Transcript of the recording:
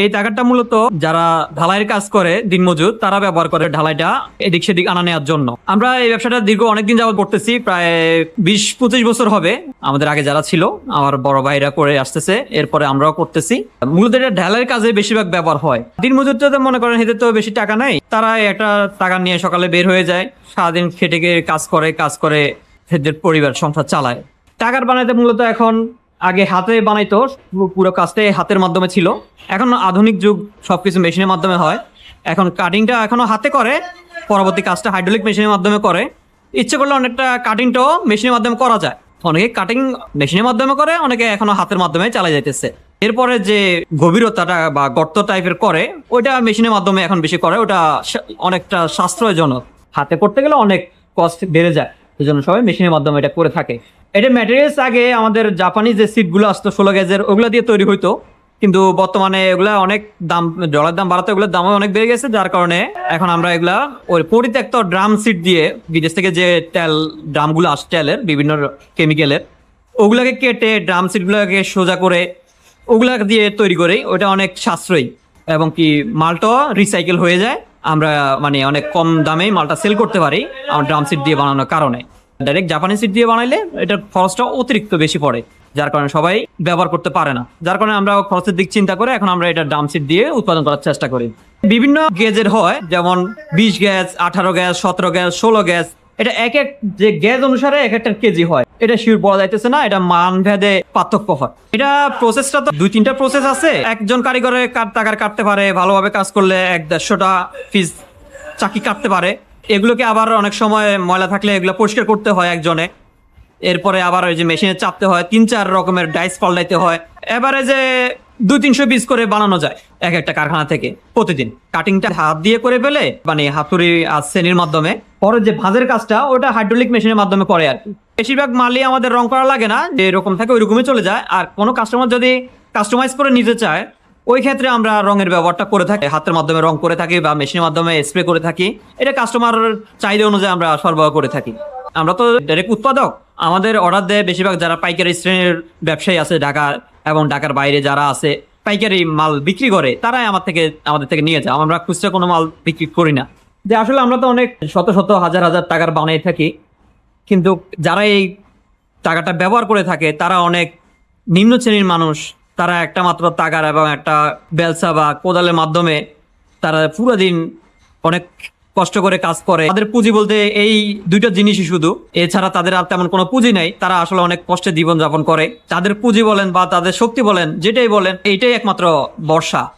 এই টাকাটা মূলত যারা ঢালাইয়ের কাজ করে দিনমজুর, তারা ব্যবহার করে ঢালাইটা এদিক সেদিক আনা নেওয়ার জন্য। আমরা এই ব্যবসাটা দীর্ঘ অনেকদিন যাবত করতেছি, প্রায় বিশ পঁচিশ বছর হবে। আমাদের আগে যারা ছিল, আমার বড় ভাইরা করে আসতেছে, এরপরে আমরাও করতেছি। মূলত এটা ঢালাইয়ের কাজে বেশিরভাগ ব্যবহার হয়। দিনমজুর তো মনে করেন এদের তো বেশি টাকা নাই, তারা একটা টাকা নিয়ে সকালে বের হয়ে যায়, সারাদিন খেটে কাজ করে কাজ করে এদের পরিবার, সংসার চালায়। টাকার বানাইতে মূলত এখন আগে হাতে বানাইতো, পুরো- কাজটাই হাতের মাধ্যমে ছিল। এখন আধুনিক যুগ, সবকিছু মেশিনের মাধ্যমে হয়। এখন কাটিংটা এখনও হাতে করে, পরবর্তী কাজটা হাইড্রোলিক মেশিনের মাধ্যমে করে। ইচ্ছে করলে অনেকটা কাটিংটাও মেশিনের মাধ্যমে করা যায়। অনেকে কাটিং মেশিনের মাধ্যমে করে, অনেকে এখনও হাতের মাধ্যমে চালা যাইতেছে। এরপরে যে গভীরতাটা বা গর্ত টাইপের করে, ওইটা মেশিনের মাধ্যমে এখন বেশি করে। ওটা অনেকটা সাশ্রয়জনক। হাতে করতে গেলে অনেক কস্ট বেড়ে যায়। এই জন্য সবাই মেশিনের মাধ্যমে এটা করে থাকে। এটা ম্যাটেরিয়ালস আগে আমাদের জাপানি যে সিটগুলো আসতো ষোলো গ্যাজের ওগুলো দিয়ে তৈরি হইতো। কিন্তু বর্তমানে এগুলা অনেক দাম ডলার দাম বাড়াতে ওগুলোর দামও অনেক বেড়ে গেছে, যার কারণে এখন আমরা এগুলা ওই পরিত্যক্ত ড্রাম সিট দিয়ে, বিদেশ থেকে যে তেল ড্রামগুলো আসছে তেলের, বিভিন্ন কেমিক্যালের ওগুলাকে কেটে ড্রাম সিটগুলোকে সোজা করে ওগুলা দিয়ে তৈরি করি। ওটা অনেক সাশ্রয়ী এবং কি মালটাও রিসাইকেল হয়ে যায়। আমরা মানে অনেক কম দামে মালটা সেল করতে পারি, আমার ড্রাম সিট দিয়ে বানানোর কারণে। ডাইরেক্ট জাপানি সিট দিয়ে বানাইলে এটার খরচটা অতিরিক্ত বেশি পড়ে, যার কারণে সবাই ব্যবহার করতে পারে না। যার কারণে আমরা খরচের দিক চিন্তা করে এখন আমরা এটা ড্রাম সিট দিয়ে উৎপাদন করার চেষ্টা করি। বিভিন্ন গেজের হয়, যেমন বিশ গ্যাস আঠারো গ্যাস সতেরো গ্যাস ষোলো গ্যাস এটা এক এক যে গ্যাস অনুসারে এক একটা কেজি হয়। এটা শিওর বলা যাইতেছে না, এটা মান ভেদে পার্থক্য হয়। এটা প্রসেসটা তো দুই তিনটা প্রসেস আছে। একজন কারিগরে কাট টাকার কাটতে পারে, ভালোভাবে কাজ করলে এক দেড়শোটা পিস চাকি কাটতে পারে। এগুলোকে আবার অনেক সময় ময়লা থাকলে এগুলো পরিষ্কার করতে হয় একজনে। এরপরে আবার ওই যে মেশিনে চাপতে হয়, তিন চার রকমের ডাইস পাল্টাইতে হয়। এবারে যে দুই তিনশো পিস করে বানানো যায় এক একটা কারখানা থেকে প্রতিদিন। কাটিংটা হাত দিয়ে করে ফেলে মানে হাতুড়ি আর শ্রেণির মাধ্যমে। পরে যে ভাঁজের কাজটা, ওটা হাইড্রোলিক মেশিনের মাধ্যমে করে আর বেশিরভাগ মালই আমাদের রং করা লাগে না, যে এরকম থাকে ওইরকমই চলে যায়। আর কোনো কাস্টমার যদি কাস্টমাইজ করে নিতে চায় ওই ক্ষেত্রে আমরা রঙের ব্যবহারটা করে থাকি, হাতের মাধ্যমে রং করে থাকি বা মেশিনের মাধ্যমে স্প্রে করে থাকি। এটা কাস্টমার চাহিদা অনুযায়ী আমরা সরবরাহ করে থাকি। আমরা তো ডাইরেক্ট উৎপাদক। আমাদের অর্ডার দেয় বেশিরভাগ যারা পাইকারি শ্রেণির ব্যবসায়ী আছে ঢাকা এবং ঢাকার বাইরে যারা আছে, পাইকারি মাল বিক্রি করে, তারাই আমার থেকে, আমাদের থেকে নিয়ে যায়। আমরা খুচরা কোনো মাল বিক্রি করি না। যে আসলে আমরা তো অনেক শত শত হাজার হাজার টাকার বানিয়ে থাকি, কিন্তু যারা এই টাকাটা ব্যবহার করে থাকে, তারা অনেক নিম্ন শ্রেণির মানুষ। তারা একটা মাত্র তাগার এবং একটা বেলসা বা কোদালের মাধ্যমে তারা পুরো দিন অনেক কষ্ট করে কাজ করে। তাদের পুঁজি বলতে এই দুইটা জিনিসই শুধু। এছাড়া তাদের আর তেমন কোনো পুঁজি নেই। তারা আসলে অনেক কষ্টে জীবনযাপন করে। তাদের পুঁজি বলেন বা তাদের শক্তি বলেন, যেটাই বলেন, এইটাই একমাত্র বর্ষা।